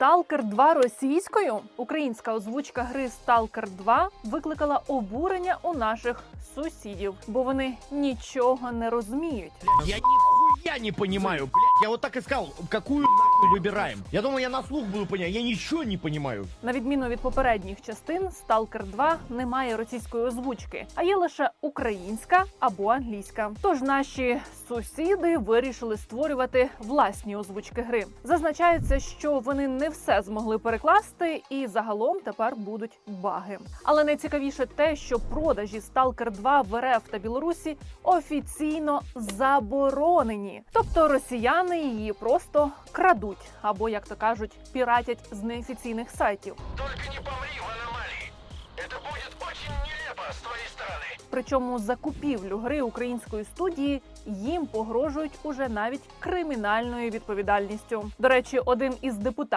Stalker 2 російською українська озвучка гри Сталкер 2 викликала обурення у наших сусідів, бо вони нічого не розуміють. Я ніхуя не розумію, блядь. Я вот так и сказал, какую нахуй выбираем. Я думал, я на слух буду понять. Я ничего не понимаю. На відміну від попередніх частин, Stalker 2 не має російської озвучки, а є лише українська або англійська. Тож наші сусіди вирішили створювати власні озвучки гри. Зазначається, що вони не все змогли перекласти, і загалом тепер будуть баги. Але найцікавіше те, що продажі Stalker 2 в РФ та Білорусі офіційно заборонені. Тобто росіяни її просто крадуть або, як то кажуть, піратять з неофіційних сайтів. Только не помрі в аномалії. Це буде дуже нелепо з твоєї сторони. Причому за купівлю гри української студії їм погрожують уже навіть кримінальною відповідальністю. До речі, один із депутатів.